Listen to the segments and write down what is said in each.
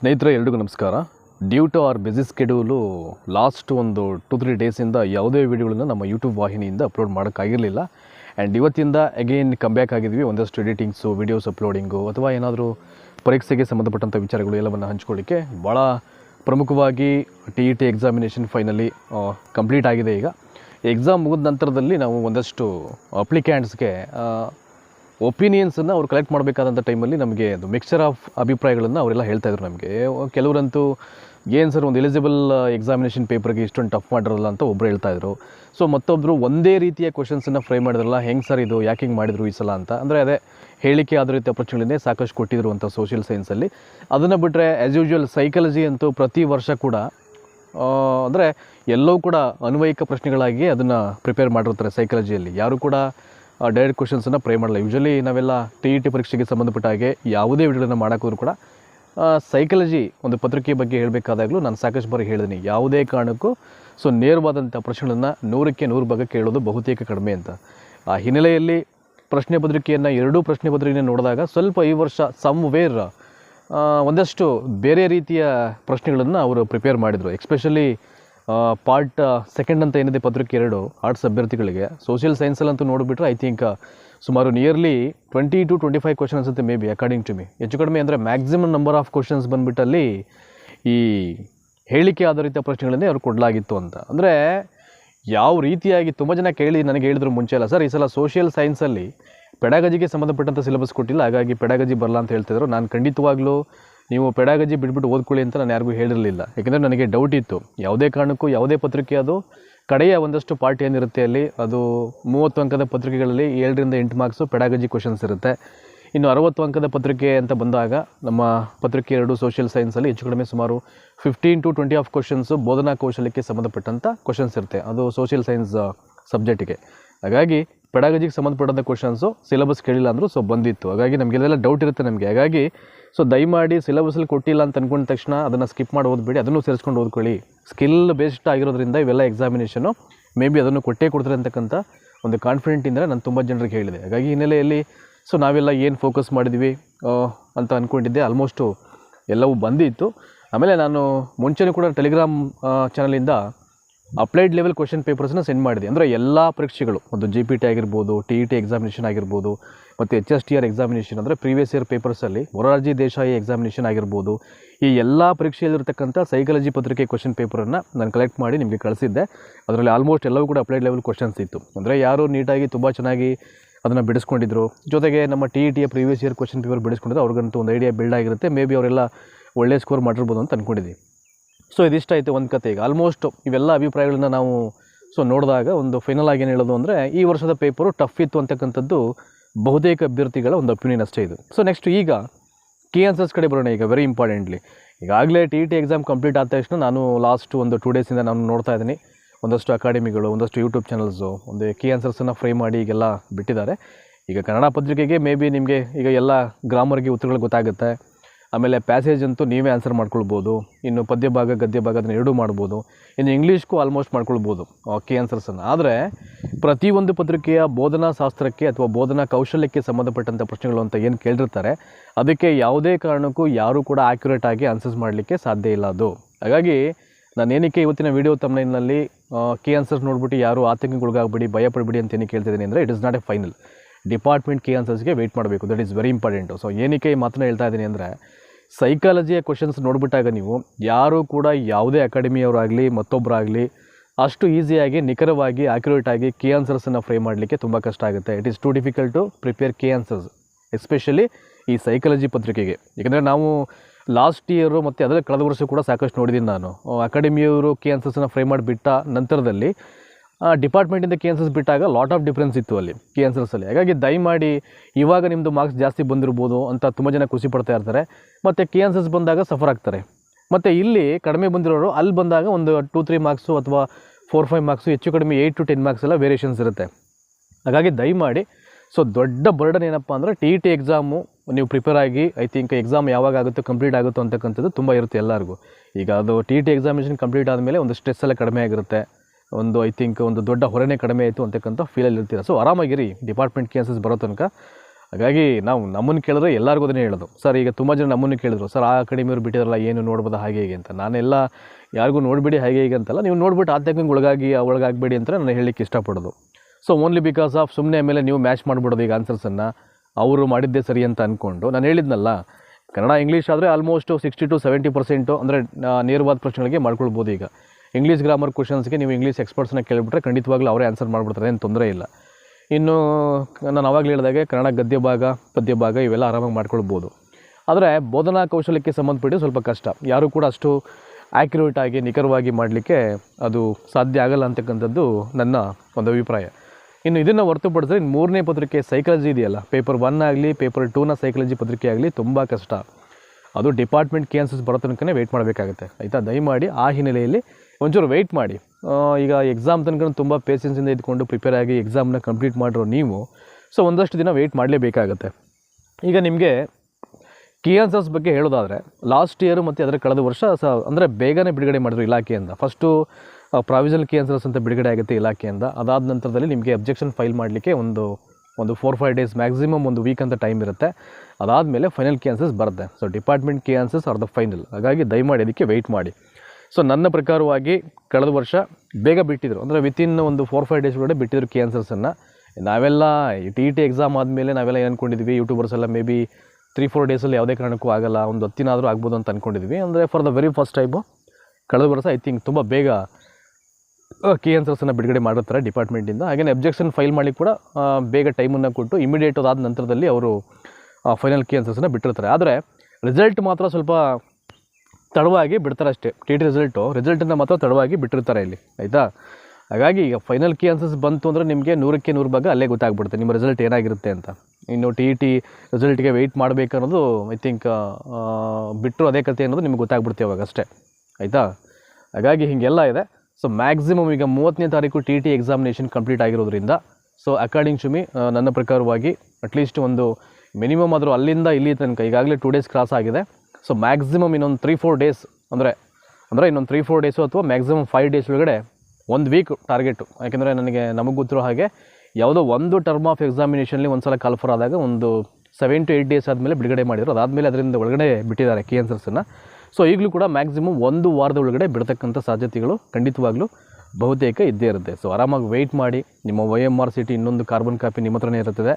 ಸ್ನೇಹಿತರೆ, ಎಲ್ರಿಗೂ ನಮಸ್ಕಾರ. Due to our busy schedule last ಒಂದು ಟು ತ್ರೀ ಡೇಸಿಂದ ಯಾವುದೇ ವೀಡಿಯೋಗಳನ್ನ ನಮ್ಮ ಯೂಟ್ಯೂಬ್ ವಾಹಿನಿಯಿಂದ ಅಪ್ಲೋಡ್ ಮಾಡೋಕ್ಕಾಗಿರಲಿಲ್ಲ. ಆ್ಯಂಡ್ ಇವತ್ತಿಂದ ಅಗೇನ್ ಕಮ್ಬ್ಯಾಕ್ ಆಗಿದ್ವಿ. ಒಂದಷ್ಟು ಎಡಿಟಿಂಗ್ಸು ವಿಡಿಯೋಸ್ ಅಪ್ಲೋಡಿಂಗು ಅಥವಾ ಏನಾದರೂ ಪರೀಕ್ಷೆಗೆ ಸಂಬಂಧಪಟ್ಟಂಥ ವಿಚಾರಗಳು ಎಲ್ಲವನ್ನು ಹಂಚ್ಕೊಳ್ಳಿಕ್ಕೆ ಭಾಳ ಪ್ರಮುಖವಾಗಿ T E T examination finally complete ಆಗಿದೆ ಈಗ. ಎಕ್ಸಾಮ್ ಮುಗಿದ ನಂತರದಲ್ಲಿ ನಾವು ಒಂದಷ್ಟು ಅಪ್ಲಿಕ್ಯಾಂಟ್ಸ್ಗೆ ಒಪಿನಿಯನ್ಸನ್ನು ಅವ್ರು ಕಲೆಕ್ಟ್ ಮಾಡಬೇಕಾದಂಥ ಟೈಮಲ್ಲಿ ನಮಗೆ ಅದು ಮಿಕ್ಸರ್ ಆಫ್ ಅಭಿಪ್ರಾಯಗಳನ್ನು ಅವರೆಲ್ಲ ಹೇಳ್ತಾ ಇದ್ರು ನಮಗೆ. ಕೆಲವರಂತೂ, ಏನು ಸರ್ ಒಂದು ಎಲಿಜಿಬಲ್ ಎಕ್ಸಾಮಿನೇಷನ್ ಪೇಪರ್ಗೆ ಇಷ್ಟೊಂದು ಟಫ್ ಮಾಡಿರಲ್ಲ ಅಂತ ಒಬ್ಬರು ಹೇಳ್ತಾಯಿದ್ರು ಸೊ ಮತ್ತೊಬ್ಬರು ಒಂದೇ ರೀತಿಯ ಕ್ವಶನ್ಸನ್ನು ಫ್ರೈ ಮಾಡಿದ್ರಲ್ಲ, ಹೆಂಗೆ ಸರ್ ಇದು, ಯಾಕೆ ಹಿಂಗೆ ಮಾಡಿದ್ರು ಈ ಸಲ ಅಂತ. ಅಂದರೆ ಅದೇ, ಹೇಳಿಕೆ ಆಧಾರಿತ ಪ್ರಶ್ನೆಗಳನ್ನೇ ಸಾಕಷ್ಟು ಕೊಟ್ಟಿದ್ರು ಅಂತ ಸೋಷಿಯಲ್ ಸೈನ್ಸಲ್ಲಿ ಅದನ್ನು ಬಿಟ್ಟರೆ ಆ್ಯಸ್ ಯೂಶ್ವಲ್ ಸೈಕಾಲಜಿ ಅಂತೂ ಪ್ರತಿ ವರ್ಷ ಕೂಡ ಅಂದರೆ ಎಲ್ಲವೂ ಕೂಡ ಅನ್ವಯಿಕ ಪ್ರಶ್ನೆಗಳಾಗಿ ಅದನ್ನು ಪ್ರಿಪೇರ್ ಮಾಡಿರ್ತಾರೆ ಸೈಕಾಲಜಿಯಲ್ಲಿ ಯಾರು ಕೂಡ ಡೈರೆಕ್ಟ್ ಕ್ವಶನ್ಸನ್ನು ಪ್ರೈ ಮಾಡಲ್ಲ. ಯೂಶಲಿ ನಾವೆಲ್ಲ ಟಿ ಇ ಟಿ ಪರೀಕ್ಷೆಗೆ ಸಂಬಂಧಪಟ್ಟ ಹಾಗೆ ಯಾವುದೇ ವಿಡಿಯೋಗಳನ್ನು ಮಾಡೋಕ್ಕೂ ಕೂಡ ಸೈಕಾಲಜಿ ಒಂದು ಪತ್ರಿಕೆ ಬಗ್ಗೆ ಹೇಳಬೇಕಾದಾಗಲೂ ನಾನು ಸಾಕಷ್ಟು ಬಾರಿ ಹೇಳಿದ್ದೀನಿ ಯಾವುದೇ ಕಾರಣಕ್ಕೂ ಸೊ ನೇರವಾದಂಥ ಪ್ರಶ್ನೆಗಳನ್ನು ನೂರಕ್ಕೆ ನೂರು ಭಾಗ ಕೇಳೋದು ಬಹುತೇಕ ಕಡಿಮೆ ಅಂತ. ಆ ಹಿನ್ನೆಲೆಯಲ್ಲಿ ಪ್ರಶ್ನೆ ಪತ್ರಿಕೆಯನ್ನು ಎರಡೂ ಪ್ರಶ್ನೆ ಪತ್ರಿಕೆಯನ್ನು ನೋಡಿದಾಗ ಸ್ವಲ್ಪ ಈ ವರ್ಷ ಸಮ್ ವೇರ್ ಒಂದಷ್ಟು ಬೇರೆ ರೀತಿಯ ಪ್ರಶ್ನೆಗಳನ್ನು ಅವರು ಪ್ರಿಪೇರ್ ಮಾಡಿದರು. ಎಕ್ಸ್ಪೆಷಲಿ ಪಾರ್ಟ್ ಸೆಕೆಂಡ್ ಅಂತ ಏನಿದೆ ಪತ್ರಿಕೆ ಎರಡು ಆರ್ಟ್ಸ್ ಅಭ್ಯರ್ಥಿಗಳಿಗೆ. ಸೋಷಿಯಲ್ ಸೈನ್ಸಲ್ಲಂತೂ ನೋಡಿಬಿಟ್ರೆ ಐ ಥಿಂಕ್ ಸುಮಾರು nearly twenty two twenty five question ಅನ್ಸುತ್ತೆ maybe according to me ಹೆಚ್ಚು ಕಡಿಮೆ ಅಂದರೆ ಮ್ಯಾಕ್ಸಿಮಮ್ ನಂಬರ್ ಆಫ್ ಕ್ವಶನ್ಸ್ ಬಂದುಬಿಟ್ಟಲ್ಲಿ ಈ ಹೇಳಿಕೆ ಆಧಾರಿತ ಪ್ರಶ್ನೆಗಳನ್ನೇ ಅವ್ರು ಕೊಡಲಾಗಿತ್ತು ಅಂತ. ಅಂದರೆ ಯಾವ ರೀತಿಯಾಗಿ ತುಂಬ ಜನ ಕೇಳಿ ನನಗೆ ಹೇಳಿದ್ರು ಮುಂಚೆ ಅಲ್ಲ ಸರ್, ಈ ಸಲ ಸೋಷಿಯಲ್ ಸೈನ್ಸಲ್ಲಿ ಪೆಡಾಗಜಿಗೆ ಸಂಬಂಧಪಟ್ಟಂಥ ಸಿಲೆಬಸ್ ಕೊಟ್ಟಿಲ್ಲ, ಹಾಗಾಗಿ ಪೆಡಾಗಜಿ ಬರಲ್ಲ ಅಂತ ಹೇಳ್ತಿದ್ರು. ನಾನು ಖಂಡಿತವಾಗ್ಲೂ ನೀವು ಪೆಡಾಗಜಿ ಬಿಟ್ಬಿಟ್ಟು ಓದ್ಕೊಳ್ಳಿ ಅಂತ ನಾನು ಯಾರಿಗೂ ಹೇಳಿರಲಿಲ್ಲ. ಯಾಕೆಂದರೆ ನನಗೆ ಡೌಟ್ ಇತ್ತು. ಯಾವುದೇ ಕಾರಣಕ್ಕೂ, ಯಾವುದೇ ಪತ್ರಿಕೆ ಅದು ಕಡೆಯ ಒಂದಷ್ಟು ಪಾರ್ಟಿ ಏನಿರುತ್ತೆ ಅಲ್ಲಿ, ಅದು ಮೂವತ್ತು ಅಂಕದ ಪತ್ರಿಕೆಗಳಲ್ಲಿ ಏಳರಿಂದ ಎಂಟು ಮಾರ್ಕ್ಸು ಪೆಡಾಗಜಿ ಕ್ವಶನ್ಸ್ ಇರುತ್ತೆ. ಇನ್ನು ಅರವತ್ತು ಅಂಕದ ಪತ್ರಿಕೆ ಅಂತ ಬಂದಾಗ ನಮ್ಮ ಪತ್ರಿಕೆ ಎರಡು ಸೋಷಿಯಲ್ ಸೈನ್ಸಲ್ಲಿ ಹೆಚ್ಚು ಕಡಿಮೆ ಸುಮಾರು fifteen to twenty of questions ಬೋಧನಾ ಕೌಶಲ್ಯಕ್ಕೆ ಸಂಬಂಧಪಟ್ಟಂಥ ಕ್ವಶನ್ಸ್ ಇರುತ್ತೆ. ಅದು ಸೋಷಿಯಲ್ ಸೈನ್ಸ್ ಸಬ್ಜೆಕ್ಟಿಗೆ ಹಾಗಾಗಿ ಪೆಡಾಗಜಿಗೆ ಸಂಬಂಧಪಟ್ಟಂಥ ಕ್ವಶನ್ಸು ಸಿಲೆಬಸ್ ಕೇಳಿಲ್ಲ ಅಂದರೂ ಸೊ ಬಂದಿತ್ತು. ಹಾಗಾಗಿ ನಮಗೆ ನಮಗೆಲ್ಲ ಡೌಟ್ ಇರುತ್ತೆ ನಮಗೆ. ಹಾಗಾಗಿ ಸೊ ದಯಮಾಡಿ ಸಿಲೆಬಸ್ಸಲ್ಲಿ ಕೊಟ್ಟಿಲ್ಲ ಅಂತ ಅಂದ್ಕೊಂಡ ತಕ್ಷಣ ಅದನ್ನು ಸ್ಕಿಪ್ ಮಾಡಿ ಓದ್ಬೇಡಿ, ಅದನ್ನು ಸೇರಿಸ್ಕೊಂಡು ಓದ್ಕೊಳ್ಳಿ. ಸ್ಕಿಲ್ ಬೇಸ್ಡ್ ಆಗಿರೋದ್ರಿಂದ ಇವೆಲ್ಲ ಎಕ್ಸಾಮಿನೇಷನು ಮೇ ಬಿ ಅದನ್ನು ಕೊಟ್ಟೇ ಕೊಡ್ತಾರೆ ಅಂತಕ್ಕಂಥ ಒಂದು ಕಾನ್ಫಿಡೆಂಟಿಂದ ನಾನು ತುಂಬ ಜನರಿಗೆ ಹೇಳಿದೆ. ಹಾಗಾಗಿ ಹಿನ್ನೆಲೆಯಲ್ಲಿ ಸೊ ನಾವೆಲ್ಲ ಏನು ಫೋಕಸ್ ಮಾಡಿದ್ವಿ ಅಂತ ಅಂದ್ಕೊಂಡಿದ್ದೆ ಆಲ್ಮೋಸ್ಟು ಎಲ್ಲವೂ ಬಂದಿತ್ತು. ಆಮೇಲೆ ನಾನು ಮುಂಚೆನೂ ಕೂಡ ಟೆಲಿಗ್ರಾಮ್ ಚಾನಲಿಂದ ಅಪ್ಲೈಡ್ ಲೆವೆಲ್ ಕ್ವಶನ್ ಪೇಪರ್ಸನ್ನ ಸೆಂಡ್ ಮಾಡಿದೆ. ಅಂದರೆ ಎಲ್ಲ ಪರೀಕ್ಷೆಗಳು, ಒಂದು ಜಿ ಪಿ ಟಿ ಆಗಿರ್ಬೋದು ಟಿ ಇ ಟಿ ಎಕ್ಸಾಮಿನೇಷನ್ ಆಗಿರ್ಬೋದು, ಮತ್ತು H S T R examination ಅಂದರೆ ಪ್ರೀವಿಯಸ್ ಇಯರ್ ಪೇಪರ್ಸಲ್ಲಿ ಮೊರಾರ್ಜಿ ದೇಶಾಯಿ ಎಕ್ಸಾಮಿನೇಷನ್ ಆಗಿರ್ಬೋದು, ಈ ಎಲ್ಲ ಪರೀಕ್ಷೆಯಲ್ಲಿರ್ತಕ್ಕಂಥ ಸೈಕಾಲಜಿ ಪತ್ರಿಕೆ ಕ್ವಶನ್ ಪೇಪರನ್ನು ನಾನು ಕಲೆಕ್ಟ್ ಮಾಡಿ ನಿಮಗೆ ಕಳಿಸಿದ್ದೆ. ಅದರಲ್ಲಿ ಆಲ್ಮೋಸ್ಟ್ ಎಲ್ಲವೂ ಕೂಡ ಅಪ್ಲೈಡ್ ಲೆವೆಲ್ ಕ್ವಶನ್ಸ್ ಇತ್ತು. ಅಂದರೆ ಯಾರು ನೀಟಾಗಿ, ತುಂಬ ಚೆನ್ನಾಗಿ ಅದನ್ನು ಬಿಡಿಸ್ಕೊಂಡಿದ್ರು. ಜೊತೆಗೆ ನಮ್ಮ ಟಿ ಇ ಟಿಯ ಪ್ರೀವಿಯಸ್ ಇಯರ್ ಕ್ವಶನ್ ಪೇಪರ್ ಬಿಡಿಸ್ಕೊಂಡಿದ್ರು, ಅವ್ರಿಗಂತೂ ಒಂದು ಐಡಿಯಾ ಬಿಲ್ಡ್ ಆಗಿರುತ್ತೆ. ಮೇ ಬಿ ಅವರೆಲ್ಲ ಒಳ್ಳೆ ಸ್ಕೋರ್ ಮಾಡಿರ್ಬೋದು ಅಂತ ಅಂದ್ಕೊಂಡಿದ್ದೀವಿ ಸೊ ಇದಿಷ್ಟ ಆಯಿತು ಒಂದು ಕತೆ ಈಗ. ಆಲ್ಮೋಸ್ಟ್ ಇವೆಲ್ಲ ಅಭಿಪ್ರಾಯಗಳನ್ನ ನಾವು ಸೊ ನೋಡಿದಾಗ ಒಂದು ಫೈನಲ್ ಆಗಿ ಹೇಳೋದು ಅಂದರೆ, ಈ ವರ್ಷದ ಪೇಪರು ಟಫ್ ಇತ್ತು ಅಂತಕ್ಕಂಥದ್ದು ಬಹುತೇಕ ಅಭ್ಯರ್ಥಿಗಳ ಒಂದು ಒಪಿನಿಯನ್ ಅಷ್ಟೇ ಇದು. ಸೊ ನೆಕ್ಸ್ಟ್ ಈಗ ಕೆ ಆನ್ಸರ್ಸ್ ಕಡೆ ಬರೋಣ ಈಗ ವೆರಿ ಇಂಪಾರ್ಟೆಂಟ್ಲಿ ಈಗಾಗಲೇ ಟಿ ಟಿ ಎಕ್ಸಾಮ್ ಕಂಪ್ಲೀಟ್ ಆದ ತಕ್ಷಣ ನಾನು ಲಾಸ್ಟ್ ಒಂದು ಟೂ ಡೇಸಿಂದ ನಾನು ನೋಡ್ತಾ ಇದ್ದೀನಿ. ಒಂದಷ್ಟು ಅಕಾಡೆಮಿಗಳು ಒಂದಷ್ಟು ಯೂಟ್ಯೂಬ್ ಚಾನಲ್ಸು ಒಂದು ಕೆ ಆನ್ಸರ್ಸನ್ನು ಫ್ರೈ ಮಾಡಿ ಈಗೆಲ್ಲ ಬಿಟ್ಟಿದ್ದಾರೆ. ಈಗ ಕನ್ನಡ ಪತ್ರಿಕೆಗೆ ಮೇ ಬಿ ನಿಮಗೆ ಈಗ ಎಲ್ಲ ಗ್ರಾಮರ್ಗೆ ಉತ್ತರಗಳು ಗೊತ್ತಾಗುತ್ತೆ. ಆಮೇಲೆ ಪ್ಯಾಸೇಜ್ ಅಂತೂ ನೀವೇ ಆನ್ಸರ್ ಮಾಡ್ಕೊಳ್ಬೋದು. ಇನ್ನು ಪದ್ಯ ಭಾಗ, ಗದ್ಯ ಭಾಗ ಅದನ್ನು ಎರಡೂ ಮಾಡ್ಬೋದು. ಇನ್ನು ಇಂಗ್ಲೀಷ್ಗೂ ಆಲ್ಮೋಸ್ಟ್ ಮಾಡ್ಕೊಳ್ಬೋದು. ಓಕೆ ಆನ್ಸರ್ಸನ್ನು ಆದರೆ ಪ್ರತಿಯೊಂದು ಪತ್ರಿಕೆಯ ಬೋಧನಾ ಶಾಸ್ತ್ರಕ್ಕೆ ಅಥವಾ ಬೋಧನಾ ಕೌಶಲ್ಯಕ್ಕೆ ಸಂಬಂಧಪಟ್ಟಂಥ ಪ್ರಶ್ನೆಗಳು ಅಂತ ಏನು ಕೇಳಿರ್ತಾರೆ ಅದಕ್ಕೆ ಯಾವುದೇ ಕಾರಣಕ್ಕೂ ಯಾರೂ ಕೂಡ ಆ್ಯಕ್ಯುರೇಟ್ ಆಗಿ ಆನ್ಸರ್ಸ್ ಮಾಡಲಿಕ್ಕೆ ಸಾಧ್ಯ ಇಲ್ಲ ಅದು. ಹಾಗಾಗಿ ನಾನು ಏನಕ್ಕೆ ಇವತ್ತಿನ ವೀಡಿಯೋ ತಮ್ಮನಲ್ಲಿ ಕೆ ಆನ್ಸರ್ಸ್ ನೋಡ್ಬಿಟ್ಟು ಯಾರು ಆತಂಕಗೊಳಗಾಗಬೇಡಿ ಭಯ ಪಡಬೇಡಿ ಅಂತ ಏನಕ್ಕೆ ಕೇಳ್ತಿದ್ದೀನಿ ಅಂದರೆ it is not a final department key ಆನ್ಸರ್ಸ್ಗೆ wait ಮಾಡಬೇಕು. That is very important so ಏನಕ್ಕೆ ಈ ಮಾತನ್ನ ಹೇಳ್ತಾ ಇದ್ದೀನಿ ಅಂದರೆ ಸೈಕಾಲಜಿಯ ಕ್ವಶನ್ಸ್ ನೋಡಿಬಿಟ್ಟಾಗ ನೀವು ಯಾರೂ ಕೂಡ ಯಾವುದೇ ಅಕಾಡೆಮಿಯವರಾಗಲಿ ಮತ್ತೊಬ್ಬರಾಗಲಿ ಅಷ್ಟು ಈಸಿಯಾಗಿ ನಿಖರವಾಗಿ ಆಕ್ಯುರೇಟ್ ಆಗಿ ಕೀ ಆನ್ಸರ್ಸನ್ನು ಫ್ರೈ ಮಾಡಲಿಕ್ಕೆ ತುಂಬ ಕಷ್ಟ ಆಗುತ್ತೆ. It is too difficult to prepare key answers especially ಈ ಸೈಕಾಲಜಿ ಪತ್ರಿಕೆಗೆ. ಯಾಕಂದರೆ ನಾವು ಲಾಸ್ಟ್ ಇಯರು ಮತ್ತು ಅದರ ಕಳೆದ ವರ್ಷ ಕೂಡ ಸಾಕಷ್ಟು ನೋಡಿದ್ದೀನಿ ನಾನು. ಅಕಾಡೆಮಿಯವರು ಕೆ ಆನ್ಸರ್ಸನ್ನು ಫ್ರೈ ಮಾಡಿಬಿಟ್ಟ ನಂತರದಲ್ಲಿ ಡಿಪಾರ್ಟ್ಮೆಂಟಿಂದ ಕೆ ಎನ್ ಬಿಟ್ಟಾಗ ಲಾಟ್ ಆಫ್ ಡಿಫ್ರೆನ್ಸ್ ಇತ್ತು ಅಲ್ಲಿ ಕೀ ಆನ್ಸರ್ಸಲ್ಲಿ ಹಾಗಾಗಿ ದಯಮಾಡಿ ಇವಾಗ ನಿಮ್ಮದು ಮಾರ್ಕ್ಸ್ ಜಾಸ್ತಿ ಬಂದಿರ್ಬೋದು ಅಂತ ತುಂಬ ಜನ ಖುಷಿ ಪಡ್ತಾ ಇರ್ತಾರೆ. ಮತ್ತು ಕೆ ಎನ್ ಎಸ್ ಬಂದಾಗ ಸಫರ್ ಆಗ್ತಾರೆ. ಮತ್ತು ಇಲ್ಲಿ ಕಡಿಮೆ ಬಂದಿರೋರು ಅಲ್ಲಿ ಬಂದಾಗ ಒಂದು ಟೂ ತ್ರೀ ಮಾರ್ಕ್ಸು ಅಥವಾ ಫೋರ್ ಫೈವ್ ಮಾರ್ಕ್ಸು ಹೆಚ್ಚು ಕಡಿಮೆ ಏಯ್ಟ್ ಟು ಟೆನ್ ಮಾರ್ಕ್ಸ್ ಎಲ್ಲ ವೇರಿಯೇಷನ್ಸ್ ಇರುತ್ತೆ. ಹಾಗಾಗಿ ದಯಮಾಡಿ ಸೊ ದೊಡ್ಡ ಬರ್ಡನ್ ಏನಪ್ಪ ಅಂದರೆ ಟಿ ಇ ಟಿ ಎಕ್ಸಾಮು ನೀವು ಪ್ರಿಪೇರ್ ಆಗಿ ಐ ಥಿಂಕ್ ಎಕ್ಸಾಮ್ ಯಾವಾಗ ಆಗುತ್ತೋ ಕಂಪ್ಲೀಟ್ ಆಗುತ್ತೋ ಅಂತಕ್ಕಂಥದ್ದು ತುಂಬ ಇರುತ್ತೆ ಎಲ್ಲರಿಗೂ. ಈಗ ಅದು T E T examination complete ಆದಮೇಲೆ ಒಂದು ಸ್ಟ್ರೆಸ್ ಎಲ್ಲ ಕಡಿಮೆ ಆಗಿರುತ್ತೆ. ಒಂದು ಐ ಥಿಂಕ್ ಒಂದು ದೊಡ್ಡ ಹೊರೆನೇ ಕಡಿಮೆ ಆಯಿತು ಅಂತಕ್ಕಂಥ ಫೀಲಲ್ಲಿ ಇರ್ತೀರ? ಸೊ ಆರಾಮಾಗಿರಿ. ಡಿಪಾರ್ಟ್ಮೆಂಟ್ ಕೇಸಸ್ ಬರೋ ತನಕ ಹಾಗಾಗಿ ನಾವು ನಮ್ಮನ್ನು ಕೇಳಿದ್ರೆ ಎಲ್ಲರಿಗೂ ಅದನ್ನೇ ಹೇಳೋದು. ಸರ್ ಈಗ ತುಂಬ ಜನ ನಮ್ಮನ್ನು ಕೇಳಿದ್ರು. ಸರ್ ಆ ಅಕಾಡೆಮಿಯವ್ರು ಬಿಟ್ಟಿದ್ರಲ್ಲ, ಏನು ನೋಡ್ಬೋದು ಹಾಗೆ ಹೀಗೆ ಅಂತ. ನಾನೆಲ್ಲ ಯಾರಿಗೂ ನೋಡಿಬಿಡಿ ಹಾಗೆ ಹೀಗೆ ಅಂತಲ್ಲ, ನೀವು ನೋಡ್ಬಿಟ್ಟು ತಕ್ಕಂಗೆ ಒಳಗಾಗಿ ಒಳಗಾಗಬೇಡಿ ಅಂತ ನಾನು ಹೇಳಲಿಕ್ಕೆ ಇಷ್ಟಪಡೋದು. ಸೊ ಓನ್ಲಿ ಬಿಕಾಸ್ ಆಫ್ ಸುಮ್ಮನೆ ಮೇಲೆ ನೀವು ಮ್ಯಾಚ್ ಮಾಡಿಬಿಡೋದು ಈಗ ಆನ್ಸರ್ಸನ್ನು ಅವರು ಮಾಡಿದ್ದೇ ಸರಿ ಅಂತ ಅಂದ್ಕೊಂಡು ನಾನು ಹೇಳಿದ್ನಲ್ಲ, ಕನ್ನಡ ಇಂಗ್ಲೀಷ್ ಆದರೆ almost sixty to seventy percent ಅಂದರೆ ನೇರವಾದ ಪ್ರಶ್ನೆಗಳಿಗೆ ಮಾಡ್ಕೊಳ್ಬೋದು ಈಗ. ಇಂಗ್ಲೀಷ್ ಗ್ರಾಮರ್ ಕ್ವಶನ್ಸ್ಗೆ ನೀವು ಇಂಗ್ಲೀಷ್ ಎಕ್ಸ್ಪರ್ಟ್ಸ್ನ ಕೇಳಿಬಿಟ್ರೆ ಖಂಡಿತವಾಗ್ಲೂ ಅವರೇ ಆನ್ಸರ್ ಮಾಡಿಬಿಡ್ತಾರೆ, ಏನು ತೊಂದರೆ ಇಲ್ಲ. ಇನ್ನು ನಾನು ಅವಾಗಲೇ ಹೇಳಿದಾಗೆ ಕನ್ನಡ ಗದ್ಯ ಭಾಗ, ಪದ್ಯ ಭಾಗ ಇವೆಲ್ಲ ಆರಾಮಾಗಿ ಮಾಡ್ಕೊಳ್ಬೋದು. ಆದರೆ ಬೋಧನಾ ಕೌಶಲ್ಯಕ್ಕೆ ಸಂಬಂಧಪಟ್ಟು ಸ್ವಲ್ಪ ಕಷ್ಟ. ಯಾರೂ ಕೂಡ ಅಷ್ಟು ಆ್ಯಕ್ಯುರೇಟ್ ಆಗಿ, ನಿಖರವಾಗಿ ಮಾಡಲಿಕ್ಕೆ ಅದು ಸಾಧ್ಯ ಆಗಲ್ಲ ಅಂತಕ್ಕಂಥದ್ದು ನನ್ನ ಒಂದು ಅಭಿಪ್ರಾಯ. ಇನ್ನು ಇದನ್ನು ಹೊರತುಪಡಿಸಿದ್ರೆ ಇನ್ನು ಮೂರನೇ ಪತ್ರಿಕೆ ಸೈಕಾಲಜಿ ಇದೆಯಲ್ಲ. ಪೇಪರ್ ಒನ್ ಆಗಲಿ ಪೇಪರ್ ಟೂನ ಸೈಕಾಲಜಿ ಪತ್ರಿಕೆ ಆಗಲಿ ತುಂಬ ಕಷ್ಟ. ಅದು ಡಿಪಾರ್ಟ್ಮೆಂಟ್ ಕೆ ಆನ್ಸರ್ಸ್ ಬರೋ ತನಕನೇ ವೆಯ್ಟ್ ಮಾಡಬೇಕಾಗುತ್ತೆ. ಆಯಿತಾ? ದಯಮಾಡಿ ಆ ಹಿನ್ನೆಲೆಯಲ್ಲಿ ಒಂಚೂರು ವೆಯ್ಟ್ ಮಾಡಿ. ಈಗ ಎಕ್ಸಾಮ್ ತನಕ ತುಂಬ ಪೇಷನ್ಸಿಂದ ಇದ್ಕೊಂಡು ಪ್ರಿಪೇರ್ ಆಗಿ ಎಕ್ಸಾಮ್ನ ಕಂಪ್ಲೀಟ್ ಮಾಡಿರೋ ನೀವು ಸೊ ಒಂದಷ್ಟು ದಿನ ವೆಯ್ಟ್ ಮಾಡಲೇಬೇಕಾಗತ್ತೆ. ಈಗ ನಿಮಗೆ ಕೀ ಆನ್ಸರ್ಸ್ ಬಗ್ಗೆ ಹೇಳೋದಾದರೆ ಲಾಸ್ಟ್ ಇಯರ್ ಮತ್ತು ಅದರ ಕಳೆದ ವರ್ಷ ಸ, ಅಂದರೆ ಬೇಗನೆ ಬಿಡುಗಡೆ ಮಾಡಿದ್ರು ಇಲಾಖೆಯಿಂದ. ಫಸ್ಟು ಪ್ರಾವಿಷನಲ್ ಕೀ ಆನ್ಸರ್ಸ್ ಅಂತ ಬಿಡುಗಡೆ ಆಗುತ್ತೆ ಇಲಾಖೆಯಿಂದ. ಅದಾದ ನಂತರದಲ್ಲಿ ನಿಮಗೆ ಅಬ್ಜೆಕ್ಷನ್ ಫೈಲ್ ಮಾಡಲಿಕ್ಕೆ ಒಂದು ಒಂದು ಫೋರ್ ಫೈವ್ ಡೇಸ್ ಮ್ಯಾಕ್ಸಿಮಮ್ ಒಂದು ವೀಕ್ ಅಂತ ಟೈಮ್ ಇರುತ್ತೆ. ಅದಾದಮೇಲೆ ಫೈನಲ್ ಕೀ ಆನ್ಸರ್ಸ್ ಬರುತ್ತೆ. So department key answers are the final ಹಾಗಾಗಿ ದಯಮಾಡಿ ಅದಕ್ಕೆ ವೆಯ್ಟ್ ಮಾಡಿ. ಸೊ ನನ್ನ ಪ್ರಕಾರವಾಗಿ ಕಳೆದ ವರ್ಷ ಬೇಗ ಬಿಟ್ಟಿದ್ರು. ಅಂದರೆ ವಿತಿನ್ ಒಂದು ಫೋರ್ ಫೈವ್ ಡೇಸ್ ಒಳಗಡೆ ಬಿಟ್ಟಿದ್ರು ಕೀ ಆನ್ಸರ್ಸನ್ನು ನಾವೆಲ್ಲ ಟಿ ಟಿ ಎಕ್ಸಾಮ್ ಆದಮೇಲೆ ನಾವೆಲ್ಲ ಏನು ಅಂದ್ಕೊಂಡಿದ್ವಿ ಯೂಟ್ಯೂಬರ್ಸ್ ಎಲ್ಲ ಮೇ ಬಿ ತ್ರೀ ಫೋರ್ ಡೇಸಲ್ಲಿ ಯಾವುದೇ ಕಾರಣಕ್ಕೂ ಆಗಲ್ಲ. ಒಂದು ಹತ್ತಿನಾದರೂ ಆಗ್ಬೋದು ಅಂತ ಅಂದ್ಕೊಂಡಿದ್ವಿ ಅಂದರೆ for the very first time ಕಳೆದ ವರ್ಷ ಐ ಥಿಂಕ್ ತುಂಬ ಬೇಗ ಕೀ ಆನ್ಸರ್ಸನ್ನು ಬಿಡುಗಡೆ ಮಾಡಿರ್ತಾರೆ ಡಿಪಾರ್ಟ್ಮೆಂಟಿಂದ ಹಾಗೆಯೇ ಅಬ್ಜೆಕ್ಷನ್ ಫೈಲ್ ಮಾಡಿ ಕೂಡ ಬೇಗ ಟೈಮನ್ನು ಕೊಟ್ಟು ಇಮಿಡಿಯೇಟ್ ಅದಾದ ನಂತರದಲ್ಲಿ ಅವರು ಫೈನಲ್ ಕೆ ಆನ್ಸರ್ಸನ್ನು ಬಿಟ್ಟಿರ್ತಾರೆ. ಆದರೆ ರಿಸಲ್ಟ್ ಮಾತ್ರ ಸ್ವಲ್ಪ ತಡವಾಗಿ ಬಿಡ್ತಾರೆ ಅಷ್ಟೇ ಟಿ ಟಿ ರಿಸಲ್ಟು ರಿಸಲ್ಟನ್ನು ಮಾತ್ರ ತಡವಾಗಿ ಬಿಟ್ಟಿರ್ತಾರೆ ಇಲ್ಲಿ. ಆಯಿತಾ? ಹಾಗಾಗಿ ಈಗ ಫೈನಲ್ ಕೀ ಆನ್ಸರ್ಸ್ ಬಂತು ಅಂದರೆ ನಿಮಗೆ ನೂರಕ್ಕೆ ನೂರು ಭಾಗ ಅಲ್ಲೇ ಗೊತ್ತಾಗ್ಬಿಡುತ್ತೆ. ನಿಮ್ಮ ರಿಸಲ್ಟ್ ಏನಾಗಿರುತ್ತೆ ಅಂತ. ಇನ್ನು ಟಿ ಇ ಟಿ ರಿಸಲ್ಟ್ಗೆ ವೆಯ್ಟ್ ಮಾಡಬೇಕು ಅನ್ನೋದು ಐ ಥಿಂಕ್ ಬಿಟ್ಟರು ಅದೇ ಕತೆ ಅನ್ನೋದು ನಿಮ್ಗೆ ಗೊತ್ತಾಗ್ಬಿಡುತ್ತೆ ಅವಾಗ ಅಷ್ಟೇ. ಆಯಿತಾ? ಹಾಗಾಗಿ ಹೀಗೆಲ್ಲ ಇದೆ. ಸೊ ಮ್ಯಾಕ್ಸಿಮಮ್ ಈಗ ಮೂವತ್ತನೇ ತಾರೀಕು ಟಿ ಟಿ ಎಕ್ಸಾಮಿನೇಷನ್ ಕಂಪ್ಲೀಟ್ ಆಗಿರೋದ್ರಿಂದ ಸೊ ಅಕಾರ್ಡಿಂಗ್ ಟು ಮಿ ನನ್ನ ಪ್ರಕಾರವಾಗಿ ಅಟ್ಲೀಸ್ಟ್ ಒಂದು ಮಿನಿಮಮ್ ಆದರೂ ಅಲ್ಲಿಂದ ಇಲ್ಲಿ ತನಕ, ಈಗಾಗಲೇ ಟೂ ಡೇಸ್ ಕ್ರಾಸ್ ಆಗಿದೆ. ಸೊ ಮ್ಯಾಕ್ಸಿಮಮ್ ಇನ್ನೊಂದು ತ್ರೀ ಫೋರ್ ಡೇಸ್ ಅಂದರೆ ಅಂದರೆ ಇನ್ನೊಂದು ತ್ರೀ ಫೋರ್ ಡೇಸು ಅಥವಾ ಮ್ಯಾಕ್ಸಿಮಮ್ ಫೈವ್ ಡೇಸ್ ಒಳಗಡೆ ಒಂದು ವೀಕ್ ಟಾರ್ಗೆಟು ಯಾಕೆಂದರೆ ನನಗೆ, ನಮಗೆ ಗೊತ್ತಿರೋ ಹಾಗೆ ಯಾವುದೋ ಒಂದು ಟರ್ಮ್ ಆಫ್ ಎಕ್ಸಾಮಿನೇಷನಲ್ಲಿ ಒಂದು ಸಲ ಕಲ್ಫರ್ ಆದಾಗ ಒಂದು ಸೆವೆನ್ ಟು ಏಯ್ಟ್ ಡೇಸ್ ಆದಮೇಲೆ ಬಿಡುಗಡೆ ಮಾಡಿದರು. ಅದಾದಮೇಲೆ ಅದರಿಂದ ಒಳಗಡೆ ಬಿಟ್ಟಿದ್ದಾರೆ ಕೆ ಆನ್ಸರ್ಸನ್ನು ಸೊ ಈಗಲೂ ಕೂಡ ಮ್ಯಾಕ್ಸಿಮಮ್ ಒಂದು ವಾರದ ಒಳಗಡೆ ಬಿಡ್ತಕ್ಕಂಥ ಸಾಧ್ಯತೆಗಳು ಖಂಡಿತವಾಗ್ಲೂ ಬಹುತೇಕ ಇದ್ದೇ ಇರುತ್ತೆ. ಸೊ ಆರಾಮಾಗಿ ವೆಯ್ಟ್ ಮಾಡಿ, ನಿಮ್ಮ ವೈ ಎಂ ಆರ್ ಸಿಟಿ ಇನ್ನೊಂದು ಕಾರ್ಬನ್ ಕಾಪಿ ನಿಮ್ಮ ಹತ್ರನೇ ಇರುತ್ತದೆ.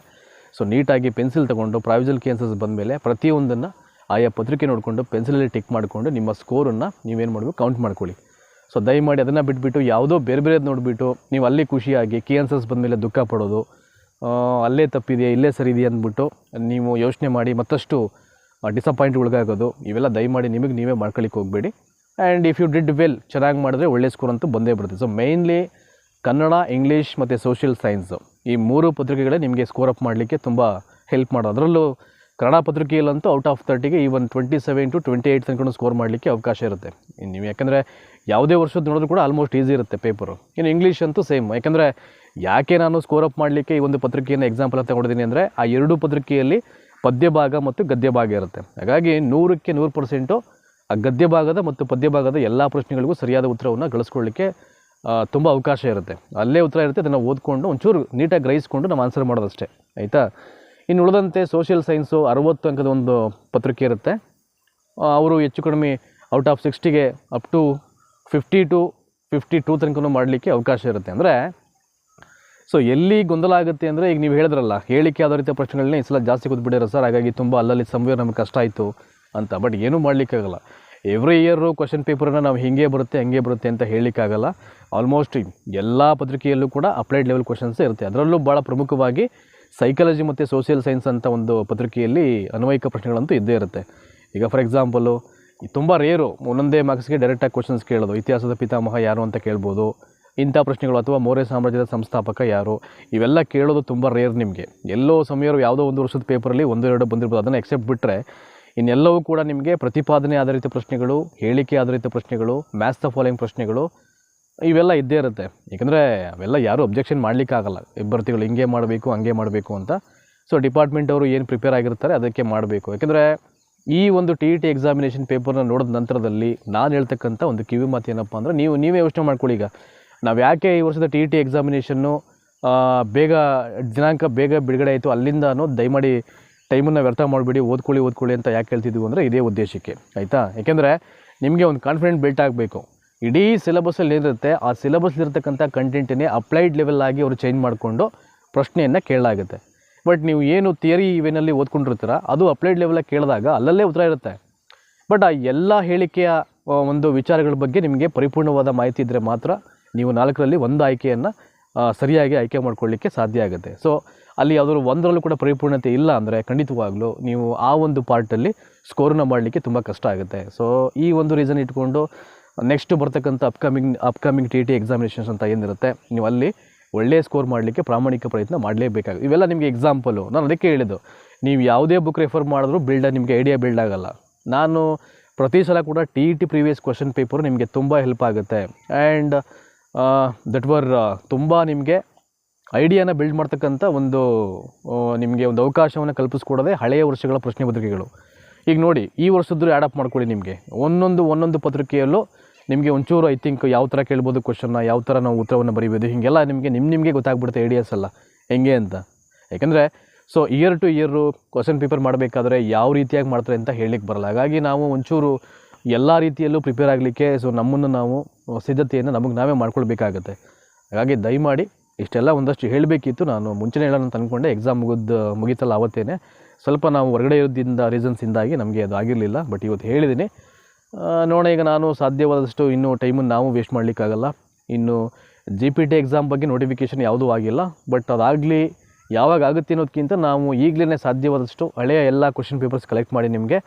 ಸೊ ನೀಟಾಗಿ ಪೆನ್ಸಿಲ್ ತೊಗೊಂಡು ಪ್ರಾವಿಜಲ್ ಆನ್ಸರ್ಸ್ ಬಂದಮೇಲೆ ಪ್ರತಿಯೊಂದನ್ನು ಆಯಾ ಪತ್ರಿಕೆ ನೋಡಿಕೊಂಡು ಪೆನ್ಸಿಲಲ್ಲಿ ಟಿಕ್ ಮಾಡಿಕೊಂಡು ನಿಮ್ಮ ಸ್ಕೋರನ್ನು ನೀವೇನು ಮಾಡಬೇಕು ಕೌಂಟ್ ಮಾಡ್ಕೊಳ್ಳಿ. ಸೊ ದಯಮಾಡಿ ಅದನ್ನು ಬಿಟ್ಬಿಟ್ಟು ಯಾವುದೋ ಬೇರೆ ಬೇರೆದು ನೋಡಿಬಿಟ್ಟು, ನೀವು ಅಲ್ಲಿ ಖುಷಿಯಾಗಿ ಕಿ ಆನ್ಸರ್ಸ್ ಬಂದಮೇಲೆ ದುಃಖ ಪಡೋದು ಅಲ್ಲೇ ತಪ್ಪಿದೆಯಾ, ಇಲ್ಲೇ ಸರಿ ಇದೆಯಾ ಅಂದ್ಬಿಟ್ಟು ನೀವು ಯೋಚನೆ ಮಾಡಿ ಮತ್ತಷ್ಟು ಡಿಸಪಾಯಿಂಟ್ ಒಳಗಾಗೋದು ಇವೆಲ್ಲ ದಯಮಾಡಿ ನಿಮಗೆ ನೀವೇ ಮಾಡ್ಕೊಳ್ಳಿಕ್ಕೆ ಹೋಗಬೇಡಿ. And if you did well ಚೆನ್ನಾಗಿ ಮಾಡಿದ್ರೆ ಒಳ್ಳೆ ಸ್ಕೋರ್ ಅಂತೂ ಬಂದೇ ಬರುತ್ತೆ. ಸೊ ಮೇಯ್ನ್ಲಿ ಕನ್ನಡ ಇಂಗ್ಲೀಷ್ ಮತ್ತು ಸೋಷಿಯಲ್ ಸೈನ್ಸು ಈ ಮೂರು ಪತ್ರಿಕೆಗಳೇ ನಿಮಗೆ ಸ್ಕೋರ್ ಅಪ್ ಮಾಡಲಿಕ್ಕೆ ತುಂಬ ಹೆಲ್ಪ್ ಮಾಡೋದು ಅದರಲ್ಲೂ ಕನ್ನಡ ಪತ್ರಿಕೆಯಲ್ಲಂತೂ ಔಟ್ ಆಫ್ ತರ್ಟಿಗೆ even twenty seven to twenty eight ತನಕ ಸ್ಕೋರ್ ಮಾಡಲಿಕ್ಕೆ ಅವಕಾಶ ಇರುತ್ತೆ. ನೀವು ಯಾಕಂದರೆ ಯಾವುದೇ ವರ್ಷದ ನೋಡಿದ್ರು ಕೂಡ ಆಲ್ಮೋಸ್ಟ್ ಈಸಿ ಇರುತ್ತೆ ಪೇಪರು ಇನ್ನು ಇಂಗ್ಲೀಷ್ ಅಂತೂ ಸೇಮ್ ಯಾಕಂದರೆ ಯಾಕೆ ನಾನು ಸ್ಕೋರ್ ಅಪ್ ಮಾಡಲಿಕ್ಕೆ ಈ ಒಂದು ಪತ್ರಿಕೆಯನ್ನು ಎಕ್ಸಾಂಪಲ್ ಅಂತ ತಗೊಂಡಿದ್ದೀನಿ ಅಂದರೆ ಆ ಎರಡೂ ಪತ್ರಿಕೆಯಲ್ಲಿ ಪದ್ಯ ಭಾಗ ಮತ್ತು ಗದ್ಯ ಭಾಗ ಇರುತ್ತೆ. ಹಾಗಾಗಿ ನೂರಕ್ಕೆ ನೂರು ಪರ್ಸೆಂಟು ಆ ಗದ್ಯ ಭಾಗದ ಮತ್ತು ಪದ್ಯ ಭಾಗದ ಎಲ್ಲ ಪ್ರಶ್ನೆಗಳಿಗೂ ಸರಿಯಾದ ಉತ್ತರವನ್ನು ಗಳಿಸ್ಕೊಳ್ಳಿಕ್ಕೆ ತುಂಬ ಅವಕಾಶ ಇರುತ್ತೆ. ಅಲ್ಲೇ ಉತ್ತರ ಇರುತ್ತೆ, ಅದನ್ನು ಓದ್ಕೊಂಡು ಒಂಚೂರು ನೀಟಾಗಿ ಗ್ರಹಿಸ್ಕೊಂಡು ನಾವು ಆನ್ಸರ್ ಮಾಡೋದಷ್ಟೇ. ಆಯಿತಾ? ಇನ್ನು ಉಳಿದಂತೆ ಸೋಷಿಯಲ್ ಸೈನ್ಸು ಅರವತ್ತು ಅಂಕದ ಒಂದು ಪತ್ರಿಕೆ ಇರುತ್ತೆ. ಅವರು ಹೆಚ್ಚು ಕಡಿಮೆ out of ಸಿಕ್ಸ್ಟಿಗೆ up to fifty to fifty two ತನಕನೂ ಮಾಡಲಿಕ್ಕೆ ಅವಕಾಶ ಇರುತ್ತೆ. ಅಂದರೆ ಸೊ ಎಲ್ಲಿ ಗೊಂದಲ ಆಗುತ್ತೆ ಅಂದರೆ ಈಗ ನೀವು ಹೇಳಿದ್ರಲ್ಲ, ಹೇಳಿಕೆ ಆಧಾರಿತ ಪ್ರಶ್ನೆಗಳನ್ನ ಈ ಸಲ ಜಾಸ್ತಿ ಕೂತ್ಬಿಟ್ಟಿರೋ ಸರ್ ಹಾಗಾಗಿ ತುಂಬ ಅಲ್ಲಲ್ಲಿ ಸಂವೇರ್ ನಮಗೆ ಕಷ್ಟ ಆಯಿತು ಅಂತ. ಬಟ್ ಏನೂ ಮಾಡಲಿಕ್ಕಾಗಲ್ಲ. ಎವ್ರಿ ಇಯರು ಕ್ವಶನ್ ಪೇಪರನ್ನು ನಾವು ಹೀಗೆ ಬರುತ್ತೆ, ಹಂಗೆ ಬರುತ್ತೆ ಅಂತ ಹೇಳಲಿಕ್ಕಾಗಲ್ಲ. ಆಲ್ಮೋಸ್ಟ್ ಎಲ್ಲ ಪತ್ರಿಕೆಯಲ್ಲೂ ಕೂಡ ಅಪ್ಲೈಡ್ ಲೆವೆಲ್ ಕ್ವಶನ್ಸ್ ಇರುತ್ತೆ. ಅದರಲ್ಲೂ ಭಾಳ ಪ್ರಮುಖವಾಗಿ ಸೈಕಾಲಜಿ ಮತ್ತು ಸೋಷಿಯಲ್ ಸೈನ್ಸ್ ಅಂತ ಒಂದು ಪತ್ರಿಕೆಯಲ್ಲಿ ಅನ್ವಯಿಕ ಪ್ರಶ್ನೆಗಳಂತೂ ಇದ್ದೇ ಇರುತ್ತೆ. ಈಗ ಫಾರ್ ಎಕ್ಸಾಂಪಲು ತುಂಬ ರೇರು ಒಂದೊಂದೇ ಮಾರ್ಕ್ಸ್ಗೆ ಡೈರೆಕ್ಟಾಗಿ ಕ್ವಶನ್ಸ್ ಕೇಳೋದು. ಇತಿಹಾಸದ ಪಿತಾಮಹ ಯಾರು ಅಂತ ಕೇಳ್ಬೋದು. ಇಂಥ ಪ್ರಶ್ನೆಗಳು ಅಥವಾ ಮೌರ್ಯ ಸಾಮ್ರಾಜ್ಯದ ಸಂಸ್ಥಾಪಕ ಯಾರು, ಇವೆಲ್ಲ ಕೇಳೋದು ತುಂಬ ರೇರ್ ನಿಮಗೆ. ಎಲ್ಲೋ ಸಮಯರು ಯಾವುದೋ ಒಂದು ವರ್ಷದ ಪೇಪರಲ್ಲಿ ಒಂದು ಎರಡು ಬಂದಿರ್ಬೋದು. ಅದನ್ನು ಎಕ್ಸೆಪ್ಟ್ ಬಿಟ್ಟರೆ ಇನ್ನೆಲ್ಲವೂ ಕೂಡ ನಿಮಗೆ ಪ್ರತಿಪಾದನೆ ಆಧಾರಿತ ಪ್ರಶ್ನೆಗಳು, ಹೇಳಿಕೆ ಆಧಾರಿತ ಪ್ರಶ್ನೆಗಳು ಮ್ಯಾಥ್ಸ್ ದ ಫಾಲೋಯಿಂಗ್ ಪ್ರಶ್ನೆಗಳು ಇವೆಲ್ಲ ಇದ್ದೇ ಇರುತ್ತೆ. ಏಕೆಂದರೆ ಅವೆಲ್ಲ ಯಾರೂ ಅಬ್ಜೆಕ್ಷನ್ ಮಾಡಲಿಕ್ಕಾಗಲ್ಲ ಅಭ್ಯರ್ಥಿಗಳು ಹಿಂಗೆ ಮಾಡಬೇಕು, ಹಂಗೆ ಮಾಡಬೇಕು ಅಂತ. ಸೊ ಡಿಪಾರ್ಟ್ಮೆಂಟ್ ಅವರು ಏನು ಪ್ರಿಪೇರ್ ಆಗಿರ್ತಾರೆ ಅದಕ್ಕೆ ಮಾಡಬೇಕು. ಯಾಕೆಂದರೆ ಈ ಒಂದು ಟಿ ಇ ಟಿ ಎಕ್ಸಾಮಿನೇಷನ್ ಪೇಪರ್ನ ನೋಡಿದ ನಂತರದಲ್ಲಿ ನಾನು ಹೇಳ್ತಕ್ಕಂಥ ಒಂದು ಕಿವಿ ಮಾತು ಏನಪ್ಪ ಅಂದರೆ ನೀವು, ನೀವೇ ಯೋಚನೆ ಮಾಡ್ಕೊಳ್ಳಿ ಈಗ. ನಾವು ಯಾಕೆ ಈ ವರ್ಷದ ಟಿ ಇ ಟಿ ಎಕ್ಸಾಮಿನೇಷನ್ನು ಬೇಗ, ದಿನಾಂಕ ಬೇಗ ಬಿಡುಗಡೆ ಆಯಿತು, ಅಲ್ಲಿಂದನೂ ದಯಮಾಡಿ ಟೈಮನ್ನು ವ್ಯರ್ಥ ಮಾಡಿಬಿಡಿ, ಓದ್ಕೊಳ್ಳಿ ಓದ್ಕೊಳ್ಳಿ ಅಂತ ಯಾಕೆ ಹೇಳ್ತಿದ್ವಿ ಅಂದರೆ ಇದೇ ಉದ್ದೇಶಕ್ಕೆ. ಆಯಿತಾ? ಏಕೆಂದರೆ ನಿಮಗೆ ಒಂದು ಕಾನ್ಫಿಡೆಂಟ್ ಬಿಲ್ಟ್ ಆಗಬೇಕು. ಇಡೀ ಸಿಲೆಬಸ್ಸಲ್ಲಿ ಏನಿರುತ್ತೆ ಆ ಸಿಲೆಬಸ್ಲಿರ್ತಕ್ಕಂಥ ಕಂಟೆಂಟನ್ನೇ ಅಪ್ಲೈಡ್ ಲೆವೆಲ್ ಆಗಿ ಅವರು ಚೇಂಜ್ ಮಾಡಿಕೊಂಡು ಪ್ರಶ್ನೆಯನ್ನು ಕೇಳಲಾಗುತ್ತೆ. ಬಟ್ ನೀವು ಏನು ಥಿಯರಿ ಇವೇನಲ್ಲಿ ಓದ್ಕೊಂಡಿರ್ತೀರ, ಅದು ಅಪ್ಲೈಡ್ ಲೆವೆಲಾಗಿ ಕೇಳಿದಾಗ ಅಲ್ಲಲ್ಲೇ ಉತ್ತರ ಇರುತ್ತೆ. ಬಟ್ ಆ ಎಲ್ಲ ಹೇಳಿಕೆಯ ಒಂದು ವಿಚಾರಗಳ ಬಗ್ಗೆ ನಿಮಗೆ ಪರಿಪೂರ್ಣವಾದ ಮಾಹಿತಿ ಇದ್ದರೆ ಮಾತ್ರ ನೀವು ನಾಲ್ಕರಲ್ಲಿ ಒಂದು ಆಯ್ಕೆಯನ್ನು ಸರಿಯಾಗಿ ಆಯ್ಕೆ ಮಾಡ್ಕೊಳ್ಳಿಕ್ಕೆ ಸಾಧ್ಯ ಆಗುತ್ತೆ. ಸೊ ಅಲ್ಲಿ ಯಾವುದಾದ್ರು ಒಂದರಲ್ಲೂ ಕೂಡ ಪರಿಪೂರ್ಣತೆ ಇಲ್ಲ ಅಂದರೆ ಖಂಡಿತವಾಗ್ಲೂ ನೀವು ಆ ಒಂದು ಪಾರ್ಟಲ್ಲಿ ಸ್ಕೋರ್ನ ಮಾಡಲಿಕ್ಕೆ ತುಂಬ ಕಷ್ಟ ಆಗುತ್ತೆ. ಸೊ ಈ ಒಂದು ರೀಸನ್ ಇಟ್ಕೊಂಡು ನೆಕ್ಸ್ಟ್ ಬರ್ತಕ್ಕಂಥ upcoming upcoming T T examinations ಅಂತ ಏನಿರುತ್ತೆ, ನೀವು ಅಲ್ಲಿ ಒಳ್ಳೆಯ ಸ್ಕೋರ್ ಮಾಡಲಿಕ್ಕೆ ಪ್ರಾಮಾಣಿಕ ಪ್ರಯತ್ನ ಮಾಡಲೇಬೇಕಾಗುತ್ತೆ ಇವೆಲ್ಲ ನಿಮಗೆ ಎಕ್ಸಾಂಪಲು ನಾನು ಅದಕ್ಕೆ ಹೇಳಿದ್ದು, ನೀವು ಯಾವುದೇ ಬುಕ್ ರೆಫರ್ ಮಾಡಿದ್ರೂ ಬಿಲ್ಡ್ ನಿಮಗೆ ಐಡಿಯಾ ಬಿಲ್ಡ್ ಆಗೋಲ್ಲ. ನಾನು ಪ್ರತಿ ಸಲ ಕೂಡ T E T previous question paper ನಿಮಗೆ ತುಂಬ ಹೆಲ್ಪ್ ಆಗುತ್ತೆ. ಆ್ಯಂಡ್ ದಟ್ ವರ್ ತುಂಬ ನಿಮಗೆ ಐಡಿಯಾನ ಬಿಲ್ಡ್ ಮಾಡ್ತಕ್ಕಂಥ ಒಂದು ನಿಮಗೆ ಒಂದು ಅವಕಾಶವನ್ನು ಕಲ್ಪಿಸ್ಕೊಡೋದೇ ಹಳೆಯ ವರ್ಷಗಳ ಪ್ರಶ್ನೆ ಪತ್ರಿಕೆಗಳು. ಈಗ ನೋಡಿ, ಈ ವರ್ಷದ್ದು ಆ್ಯಡ್ ಅಪ್ ಮಾಡ್ಕೊಳ್ಳಿ ನಿಮಗೆ. ಒಂದೊಂದು ಒಂದೊಂದು ಪತ್ರಿಕೆಯಲ್ಲೂ ನಿಮಗೆ ಒಂಚೂರು ಐ ಥಿಂಕ್ ಯಾವ ಥರ ಕೇಳ್ಬೋದು ಕ್ವಶನ್ನ ಯಾವ ಥರ ನಾವು ಉತ್ತರವನ್ನು ಬರೀಬೋದು, ಹೀಗೆಲ್ಲ ನಿಮಗೆ ನಿಮ್ಮ ನಿಮಗೆ ಗೊತ್ತಾಗ್ಬಿಡುತ್ತೆ ಐಡಿಯಾಸ್ ಅಲ್ಲ ಹೆಂಗೆ ಅಂತ. ಯಾಕೆಂದರೆ so year to year question paper ಮಾಡಬೇಕಾದ್ರೆ ಯಾವ ರೀತಿಯಾಗಿ ಮಾಡ್ತಾರೆ ಅಂತ ಹೇಳಲಿಕ್ಕೆ ಬರಲ್ಲ. ಹಾಗಾಗಿ ನಾವು ಒಂಚೂರು ಎಲ್ಲ ರೀತಿಯಲ್ಲೂ ಪ್ರಿಪೇರ್ ಆಗಲಿಕ್ಕೆ ಸೊ ನಮ್ಮನ್ನು ನಾವು ಸಿದ್ಧತೆಯನ್ನು ನಮಗೆ ನಾವೇ ಮಾಡ್ಕೊಳ್ಬೇಕಾಗತ್ತೆ. ಹಾಗಾಗಿ ದಯಮಾಡಿ ಇಷ್ಟೆಲ್ಲ ಒಂದಷ್ಟು ಹೇಳಬೇಕಿತ್ತು. ನಾನು ಮುಂಚೆನೇ ಹೇಳೋಣ ಅಂತ ಅಂದ್ಕೊಂಡೆ ಎಕ್ಸಾಮ್ ಮುಗಿದು, ಮುಗಿತಲ್ಲ ಆವತ್ತೇನೆ. ಸ್ವಲ್ಪ ನಾವು ಹೊರಗಡೆ ಇರೋದ್ರಿಂದ ರೀಸನ್ಸಿಂದಾಗಿ ನಮಗೆ ಅದು ಆಗಿರಲಿಲ್ಲ. ಬಟ್ ಇವತ್ತು ಹೇಳಿದ್ದೀನಿ ನೋಡೋಣ, ಈಗ ನಾನು ಸಾಧ್ಯವಾದಷ್ಟು ಇನ್ನೂ ಟೈಮನ್ನು ನಾವು ವೇಸ್ಟ್ ಮಾಡಲಿಕ್ಕಾಗಲ್ಲ. ಇನ್ನು ಜಿ ಪಿ ಟಿ ಎಕ್ಸಾಮ್ ಬಗ್ಗೆ ನೋಟಿಫಿಕೇಷನ್ ಯಾವುದೂ ಆಗಿಲ್ಲ. ಬಟ್ ಅದಾಗಲಿ ಯಾವಾಗ ಆಗುತ್ತೆ ಅನ್ನೋದಕ್ಕಿಂತ ನಾವು ಈಗಲೇ ಸಾಧ್ಯವಾದಷ್ಟು ಹಳೆಯ ಎಲ್ಲ ಕ್ವಶನ್ ಪೇಪರ್ಸ್ ಕಲೆಕ್ಟ್ ಮಾಡಿ ನಿಮಗೆ.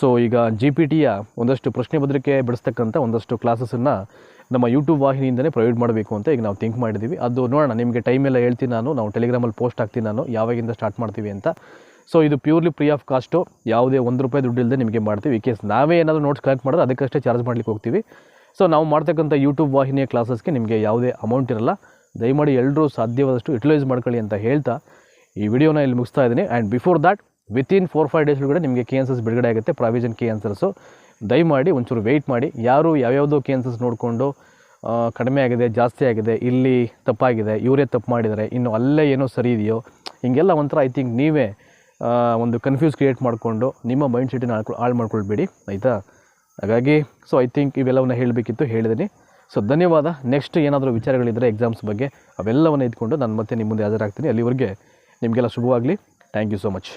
ಸೊ ಈಗ ಜಿ ಪಿ ಟಿಯ ಒಂದಷ್ಟು ಪ್ರಶ್ನೆ ಪತ್ರಿಕೆ ಬಿಡಿಸ್ತಕ್ಕಂಥ ಒಂದಷ್ಟು ಕ್ಲಾಸಸನ್ನು ನಮ್ಮ ಯೂಟ್ಯೂಬ್ ವಾಹಿನಿಯಿಂದಲೇ ಪ್ರೊವೈಡ್ ಮಾಡಬೇಕು ಅಂತ ಈಗ ನಾವು ಥಿಂಕ್ ಮಾಡಿದ್ದೀವಿ ಅದು ನೋಡೋಣ, ನಿಮಗೆ ಟೈಮೆಲ್ಲ ಹೇಳ್ತೀನಿ ನಾನು, ನಾವು ಟೆಲಿಗ್ರಾಮಲ್ಲಿ ಪೋಸ್ಟ್ ಹಾಕ್ತೀನಿ ನಾನು, ಯಾವಾಗಿಂದ ಸ್ಟಾರ್ಟ್ ಮಾಡ್ತೀವಿ ಅಂತ. ಸೊ ಇದು ಪ್ಯೂರ್ಲಿ ಫ್ರೀ ಆಫ್ ಕಾಸ್ಟು ಯಾವುದೇ ಒಂದು ರೂಪಾಯಿ ದುಡ್ಡು ಇಲ್ಲದೆ ನಿಮಗೆ ಮಾಡ್ತೀವಿ. ಕೇಸ್ ನಾವೇ ಏನಾದರೂ ನೋಟ್ಸ್ ಕಲೆಕ್ಟ್ ಮಾಡಿದ್ರೆ ಅದಕ್ಕಷ್ಟೇ ಚಾರ್ಜ್ ಮಾಡ್ಲಿಕ್ಕೆ ಹೋಗ್ತೀವಿ. ಸೊ ನಾವು ಮಾಡ್ತಕ್ಕಂಥ ಯೂಟ್ಯೂಬ್ ವಾಹಿನಿಯ ಕ್ಲಾಸಸ್ಗೆ ನಿಮಗೆ ಯಾವುದೇ ಅಮೌಂಟ್ ಇರಲ್ಲ. ದಯಮಾಡಿ ಎಲ್ಲರೂ ಸಾಧ್ಯವಾದಷ್ಟು ಯುಟಿಲೈಸ್ ಮಾಡ್ಕೊಳ್ಳಿ ಅಂತ ಹೇಳ್ತಾ ಈ ವಿಡಿಯೋನ ಇಲ್ಲಿ ಮುಗಿಸ್ತಾ ಇದ್ದೀನಿ. And before that within four five days ಒಳಗಡೆ ನಿಮಗೆ ಕೆ ಎನ್ಸಸ್ ಬಿಡುಗಡೆ ಆಗುತ್ತೆ ಪ್ರಾವಿಷನ್ ಕೆ ಎನ್ಸರ್ಸು ದಯಮಾಡಿ ಒಂಚೂರು ವೆಯ್ಟ್ ಮಾಡಿ. ಯಾರು ಯಾವ್ಯಾವುದೋ ಕೆ ಎನ್ಸಸ್ ನೋಡಿಕೊಂಡು ಕಡಿಮೆ ಆಗಿದೆ, ಜಾಸ್ತಿ ಆಗಿದೆ, ಇಲ್ಲಿ ತಪ್ಪಾಗಿದೆ, ಇವರೇ ತಪ್ಪು ಮಾಡಿದರೆ ಇನ್ನು ಅಲ್ಲೇ ಏನೋ ಸರಿ ಇದೆಯೋ, ಹೀಗೆಲ್ಲ ಒಂಥರ ಐ ಥಿಂಕ್ ನೀವೇ ಒಂದು ಕನ್ಫ್ಯೂಸ್ ಕ್ರಿಯೇಟ್ ಮಾಡಿಕೊಂಡು ನಿಮ್ಮ ಮೈಂಡ್ ಸೆಟ್ಟಿನ ಹಾಳು ಹಾಳು ಮಾಡ್ಕೊಳ್ಬೇಡಿ, ಆಯಿತಾ? ಹಾಗಾಗಿ ಸೊ ಐ ಥಿಂಕ್ ಇವೆಲ್ಲವನ್ನು ಹೇಳಬೇಕಿತ್ತು ಹೇಳಿದ್ದೀನಿ ಸೊ ಧನ್ಯವಾದ. ನೆಕ್ಸ್ಟ್ ಏನಾದರೂ ವಿಚಾರಗಳಿದ್ದರೆ ಎಕ್ಸಾಮ್ಸ್ ಬಗ್ಗೆ ಅವೆಲ್ಲವನ್ನು ಇದ್ಕೊಂಡು ನಾನು ಮತ್ತೆ ನಿಮ್ಮ ಮುಂದೆ ಹಾಜರಾಗ್ತೀನಿ. ಅಲ್ಲಿವರೆಗೆ ನಿಮಗೆಲ್ಲ ಶುಭವಾಗಲಿ. Thank you so much